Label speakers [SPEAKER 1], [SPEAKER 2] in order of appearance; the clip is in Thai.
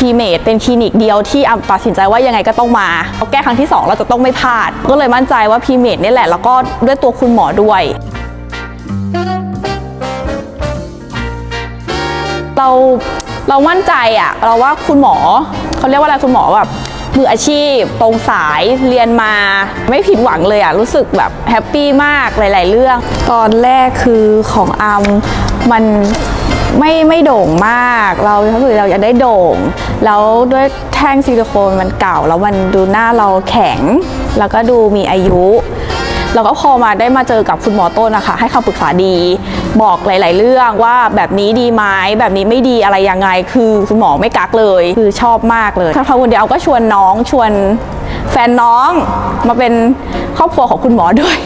[SPEAKER 1] พีเมดเป็นคลินิกเดียวที่อำตัดสินใจว่ายังไงก็ต้องมาเราแก้ครั้งที่ 2 เราจะต้องไม่พลาด ก็เลยมั่นใจว่าพีเมดนี่แหละ แล้วก็ด้วยตัวคุณหมอด้วยเราเรามั่นใจอะเราว่าคุณหมอเขาเรียกว่าอะไรคุณหมอแบบ มืออาชีพ ตรงสายเรียนมา ไม่ผิดหวังเลยอะรู้สึกแบบแฮปปี้มากหลาย ๆ เรื่อง ตอนแรกคือของอัมมันไม่ไม่โด่งมาก เรารู้สึกเราอยากได้โด่ง แล้วด้วยแท่งซิลิโคนมันเก่า แล้วมันดูหน้าเราแข็ง แล้วก็ดูมีอายุ แล้วก็พอมาได้มาเจอกับคุณหมอต้นนะคะให้คำปรึกษาดี บอกหลาย ๆ เรื่องว่าแบบนี้ดีไหมแบบนี้ไม่ดีอะไรยังไง คือคุณหมอไม่กักเลย คือชอบมากเลยครั้งวันเดียวก็ชวนน้องชวนแฟนน้องมาเป็นครอบครัวของคุณหมอด้วย